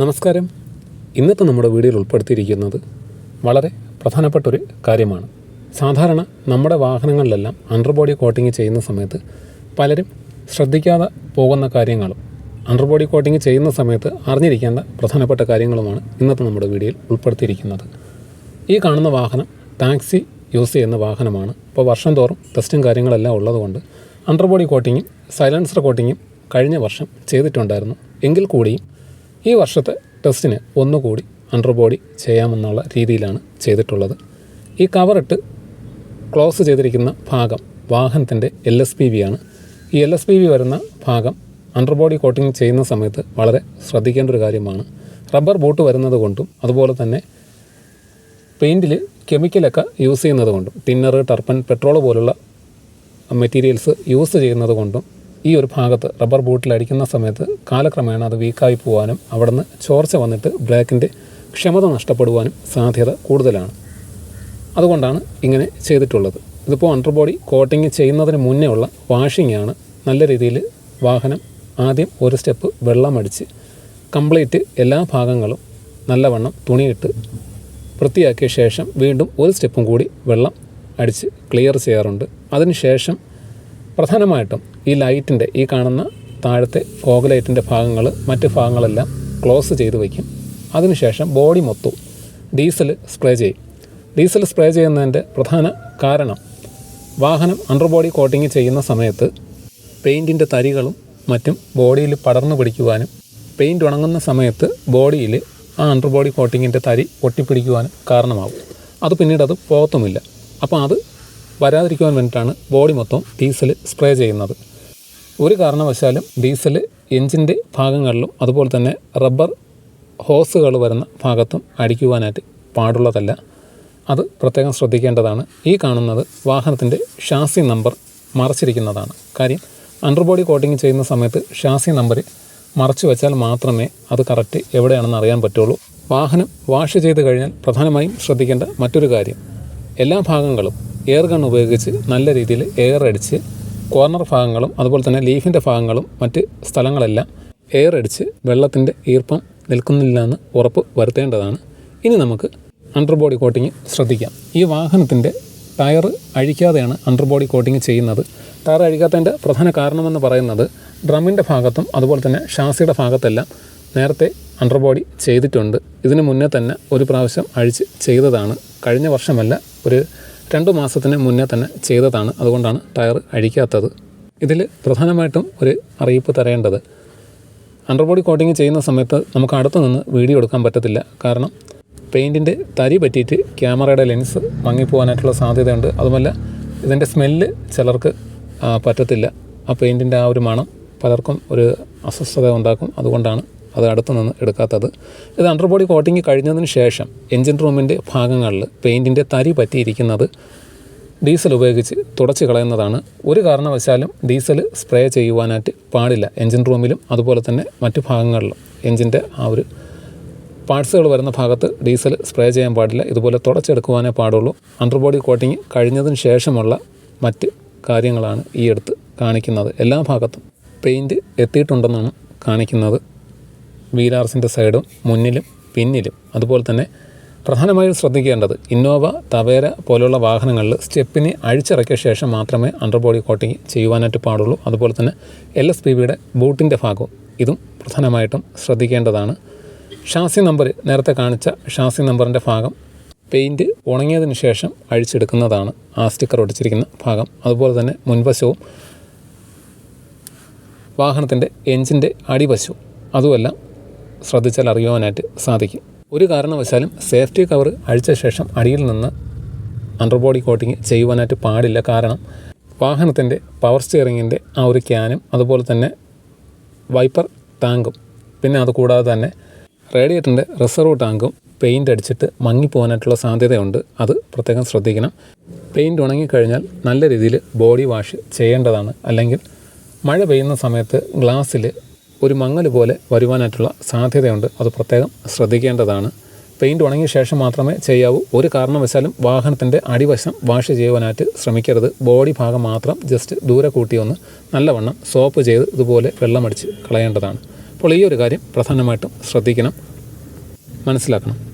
നമസ്കാരം. ഇന്നത്തെ നമ്മുടെ വീഡിയോയിൽ ഉൾപ്പെടുത്തിയിരിക്കുന്നത് വളരെ പ്രധാനപ്പെട്ടൊരു കാര്യമാണ്. സാധാരണ നമ്മുടെ വാഹനങ്ങളിലെല്ലാം അണ്ടർബോഡി കോട്ടിങ് ചെയ്യുന്ന സമയത്ത് പലരും ശ്രദ്ധിക്കാതെ പോകുന്ന കാര്യങ്ങളും അണ്ടർബോഡി കോട്ടിങ് ചെയ്യുന്ന സമയത്ത് അറിഞ്ഞിരിക്കേണ്ട പ്രധാനപ്പെട്ട കാര്യങ്ങളുമാണ് ഇന്നത്തെ നമ്മുടെ വീഡിയോയിൽ ഉൾപ്പെടുത്തിയിരിക്കുന്നത്. ഈ കാണുന്ന വാഹനം ടാക്സി യൂസ് ചെയ്യുന്ന വാഹനമാണ്. ഇപ്പോൾ വർഷം തോറും ടെസ്റ്റും കാര്യങ്ങളെല്ലാം ഉള്ളതുകൊണ്ട് അണ്ടർബോഡി കോട്ടിങ്ങും സൈലൻസർ കോട്ടിങ്ങും കഴിഞ്ഞ വർഷം ചെയ്തിട്ടുണ്ടായിരുന്നു. എങ്കിൽ കൂടിയും ഈ വർഷത്തെ ടെസ്റ്റിന് ഒന്നുകൂടി അണ്ടർബോഡി ചെയ്യാമെന്നുള്ള രീതിയിലാണ് ചെയ്തിട്ടുള്ളത്. ഈ കവറിട്ട് ക്ലോസ് ചെയ്തിരിക്കുന്ന ഭാഗം വാഹനത്തിന്റെ എൽ എസ് പി വി ആണ്. ഈ എൽ എസ് പി വി വരുന്ന ഭാഗം അണ്ടർബോഡി കോട്ടിംഗ് ചെയ്യുന്ന സമയത്ത് വളരെ ശ്രദ്ധിക്കേണ്ട ഒരു കാര്യമാണ്. റബ്ബർ ബൂട്ട് വരുന്നത് കൊണ്ടും അതുപോലെ തന്നെ പെയിന്റിൽ കെമിക്കലൊക്കെ യൂസ് ചെയ്യുന്നത് കൊണ്ടും ടിന്നർ ടർപ്പൻ പെട്രോൾ പോലുള്ള മെറ്റീരിയൽസ് യൂസ് ചെയ്യുന്നത് കൊണ്ടും ഈ ഒരു ഭാഗത്ത് റബ്ബർ ബോട്ടിൽ അടിക്കുന്ന സമയത്ത് കാലക്രമേണ അത് വീക്കായി പോകാനും അവിടുന്ന് ചോർച്ച വന്നിട്ട് ബ്രേക്കിന്റെ ക്ഷമത നഷ്ടപ്പെടുവാനും സാധ്യത കൂടുതലാണ്. അതുകൊണ്ടാണ് ഇങ്ങനെ ചെയ്തിട്ടുള്ളത്. ഇതിപ്പോൾ അണ്ടർബോഡി കോട്ടിങ് ചെയ്യുന്നതിന് മുന്നേ ഉള്ള വാഷിംഗ് ആണ് നല്ല രീതിയിൽ വാഹനം ആദ്യം ഒരു സ്റ്റെപ്പ് വെള്ളമടിച്ച് കംപ്ലീറ്റ് എല്ലാ ഭാഗങ്ങളും നല്ലവണ്ണം തുണിയിട്ട് വൃത്തിയാക്കിയ ശേഷം വീണ്ടും ഒരു സ്റ്റെപ്പും കൂടി വെള്ളം അടിച്ച് ക്ലിയർ ചെയ്യാറുണ്ട്. അതിനുശേഷം പ്രധാനമായിട്ടും ഈ ലൈറ്റിന്റെ ഈ കാണുന്ന താഴത്തെ ഫോഗ് ലൈറ്റിന്റെ ഭാഗങ്ങൾ മറ്റ് ഭാഗങ്ങളെല്ലാം ക്ലോസ് ചെയ്ത് വയ്ക്കും. അതിനുശേഷം ബോഡി മൊത്തവും ഡീസൽ സ്പ്രേ ചെയ്യും. ഡീസൽ സ്പ്രേ ചെയ്യുന്നതിന്റെ പ്രധാന കാരണം വാഹനം അണ്ടർബോഡി കോട്ടിങ് ചെയ്യുന്ന സമയത്ത് പെയിന്റിന്റെ തരികളും മറ്റും ബോഡിയിൽ പടർന്നു പിടിക്കുവാനും പെയിന്റ് ഉണങ്ങുന്ന സമയത്ത് ബോഡിയിൽ ആ അണ്ടർബോഡി കോട്ടിങ്ങിന്റെ തരി ഒട്ടിപ്പിടിക്കുവാനും കാരണമാകും അത് പിന്നീട് അത് പോകത്തുമില്ല. അപ്പോൾ അത് വരാതിരിക്കുവാൻ വേണ്ടിയിട്ടാണ് ബോഡി മൊത്തം ഡീസൽ സ്പ്രേ ചെയ്യുന്നത്. ഒരു കാരണവശാലും ഡീസൽ എഞ്ചിന്റെ ഭാഗങ്ങളിലും അതുപോലെ തന്നെ റബ്ബർ ഹോസുകൾ വരുന്ന ഭാഗത്തും അടിക്കുവാനായിട്ട് പാടുള്ളതല്ല. അത് പ്രത്യേകം ശ്രദ്ധിക്കേണ്ടതാണ്. ഈ കാണുന്നത് വാഹനത്തിന്റെ ഷാസി നമ്പർ മറച്ചിരിക്കുന്നതാണ്. കാര്യം അണ്ടർബോഡി കോട്ടിങ് ചെയ്യുന്ന സമയത്ത് ഷാസി നമ്പർ മറച്ചു വെച്ചാൽ മാത്രമേ അത് കറക്റ്റ് എവിടെയാണെന്ന് അറിയാൻ പറ്റുള്ളൂ. വാഹനം വാഷ് ചെയ്ത് കഴിഞ്ഞാൽ പ്രധാനമായും ശ്രദ്ധിക്കേണ്ട മറ്റൊരു കാര്യം എല്ലാ ഭാഗങ്ങളും എയർ ഗൺ ഉപയോഗിച്ച് നല്ല രീതിയിൽ എയർ അടിച്ച് കോർണർ ഭാഗങ്ങളും അതുപോലെ തന്നെ ലീഫിന്റെ ഭാഗങ്ങളും മറ്റ് സ്ഥലങ്ങളെല്ലാം എയർ അടിച്ച് വെള്ളത്തിന്റെ ഈർപ്പം നിൽക്കുന്നില്ല എന്ന് ഉറപ്പ് വരുത്തേണ്ടതാണ്. ഇനി നമുക്ക് അണ്ടർബോഡി കോട്ടിങ് ശ്രദ്ധിക്കാം. ഈ വാഹനത്തിന്റെ ടയർ അഴിക്കാതെയാണ് അണ്ടർബോഡി കോട്ടിങ് ചെയ്യുന്നത്. ടയർ അഴിക്കാത്തതിന്റെ പ്രധാന കാരണമെന്ന് പറയുന്നത് ഡ്രമ്മിന്റെ ഭാഗത്തും അതുപോലെ തന്നെ ഷാസിയുടെ ഭാഗത്തെല്ലാം നേരത്തെ അണ്ടർബോഡി ചെയ്തിട്ടുണ്ട്. ഇതിനു മുന്നേ തന്നെ ഒരു പ്രാവശ്യം അഴിച്ച് ചെയ്തതാണ്. കഴിഞ്ഞ വർഷമല്ല ഒരു രണ്ട് മാസത്തിന് മുന്നേ തന്നെ ചെയ്തതാണ്. അതുകൊണ്ടാണ് ടയർ അഴിക്കാത്തത്. ഇതിൽ പ്രധാനമായിട്ടും ഒരു അറിയിപ്പ് തരേണ്ടത്. അണ്ടർബോഡി കോട്ടിങ് ചെയ്യുന്ന സമയത്ത് നമുക്ക് അടുത്തു നിന്ന് വീഡിയോ എടുക്കാൻ പറ്റത്തില്ല. കാരണം പെയിന്റിന്റെ തരി പറ്റിയിട്ട് ക്യാമറയുടെ ലെൻസ് മങ്ങിപ്പോകാനായിട്ടുള്ള സാധ്യതയുണ്ട്. അതുമല്ല ഇതിന്റെ സ്മെല്ല് ചിലർക്ക് പറ്റത്തില്ല. ആ പെയിന്റിന്റെ ആ ഒരു മണം പലർക്കും ഒരു അസ്വസ്ഥത ഉണ്ടാക്കും. അതുകൊണ്ടാണ് അത് അടുത്ത് നിന്ന് എടുക്കാത്തത്. ഇത് അണ്ടർബോഡി കോട്ടിങ് കഴിഞ്ഞതിന് ശേഷം എൻജിൻ റൂമിന്റെ ഭാഗങ്ങളിൽ പെയിന്റിന്റെ തരി പറ്റിയിരിക്കുന്നത് ഡീസൽ ഉപയോഗിച്ച് തുടച്ച് കളയുന്നതാണ്. ഒരു കാരണവശാലും ഡീസൽ സ്പ്രേ ചെയ്യുവാനായിട്ട് പാടില്ല. എൻജിൻ റൂമിലും അതുപോലെ തന്നെ മറ്റു ഭാഗങ്ങളിലും എൻജിന്റെ ആ ഒരു പാർട്സുകൾ വരുന്ന ഭാഗത്ത് ഡീസൽ സ്പ്രേ ചെയ്യാൻ പാടില്ല. ഇതുപോലെ തുടച്ചെടുക്കുവാനേ പാടുള്ളൂ. അണ്ടർബോഡി കോട്ടിങ് കഴിഞ്ഞതിന് ശേഷമുള്ള മറ്റ് കാര്യങ്ങളാണ് ഈ അടുത്ത് കാണിക്കുന്നത്. എല്ലാ ഭാഗത്തും പെയിന്റ് എത്തിയിട്ടുണ്ടെന്നാണ് കാണിക്കുന്നത്. വീലാർസിന്റെ സൈഡും മുന്നിലും പിന്നിലും. അതുപോലെ തന്നെ പ്രധാനമായും ശ്രദ്ധിക്കേണ്ടത് ഇന്നോവ തവേര പോലുള്ള വാഹനങ്ങളിൽ സ്റ്റെപ്പിനെ അഴിച്ചിറക്കിയ ശേഷം മാത്രമേ അണ്ടർബോഡി കോട്ടിങ് ചെയ്യുവാനായിട്ട് പാടുള്ളൂ. അതുപോലെ തന്നെ എൽ എസ് പി വിയുടെ ബൂട്ടിന്റെ ഭാഗവും ഇതും പ്രധാനമായിട്ടും ശ്രദ്ധിക്കേണ്ടതാണ്. ഷാസി നമ്പർ നേരത്തെ കാണിച്ച ഷാസി നമ്പറിന്റെ ഭാഗം പെയിന്റ് ഉണങ്ങിയതിന് ശേഷം അഴിച്ചെടുക്കുന്നതാണ് ആ സ്റ്റിക്കർ ഒടിച്ചിരിക്കുന്ന ഭാഗം. അതുപോലെ തന്നെ മുൻവശവും വാഹനത്തിന്റെ എഞ്ചിന്റെ അടിവശവും. അതുമെല്ലാം ശ്രദ്ധിച്ചാൽ അറിയുവാനായിട്ട് സാധിക്കും. ഒരു കാരണവശാലും സേഫ്റ്റി കവർ അഴിച്ച ശേഷം അടിയിൽ നിന്ന് അണ്ടർബോഡി കോട്ടിങ് ചെയ്യുവാനായിട്ട് പാടില്ല. കാരണം വാഹനത്തിന്റെ പവർ സ്റ്റിയറിങ്ങിന്റെ ആ ഒരു ക്യാനും അതുപോലെ തന്നെ വൈപ്പർ ടാങ്കും പിന്നെ അതുകൂടാതെ തന്നെ റേഡിയേറ്ററിന്റെ റിസർവ് ടാങ്കും പെയിന്റ് അടിച്ചിട്ട് മങ്ങിപ്പോകാനായിട്ടുള്ള സാധ്യതയുണ്ട്. അത് പ്രത്യേകം ശ്രദ്ധിക്കണം. പെയിന്റ് ഉണങ്ങിക്കഴിഞ്ഞാൽ നല്ല രീതിയിൽ ബോഡി വാഷ് ചെയ്യേണ്ടതാണ്. അല്ലെങ്കിൽ മഴ പെയ്യുന്ന സമയത്ത് ഗ്ലാസ്സിൽ ഒരു മങ്ങൽ പോലെ വരുവാനായിട്ടുള്ള സാധ്യതയുണ്ട്. അത് പ്രത്യേകം ശ്രദ്ധിക്കേണ്ടതാണ്. പെയിന്റ് ഉണങ്ങിയ ശേഷം മാത്രമേ ചെയ്യാവൂ. ഒരു കാരണവശാലും വാഹനത്തിന്റെ അടിവശം വാഷ് ചെയ്യുവാനായിട്ട് ശ്രമിക്കരുത്. ബോഡി ഭാഗം മാത്രം ജസ്റ്റ് ദൂരെ കൂട്ടി ഒന്ന് നല്ലവണ്ണം സോപ്പ് ചെയ്ത് ഇതുപോലെ വെള്ളമടിച്ച് കളയേണ്ടതാണ്. അപ്പോൾ ഈ ഒരു കാര്യം പ്രധാനമായിട്ടും ശ്രദ്ധിക്കണം. മനസ്സിലാക്കണം.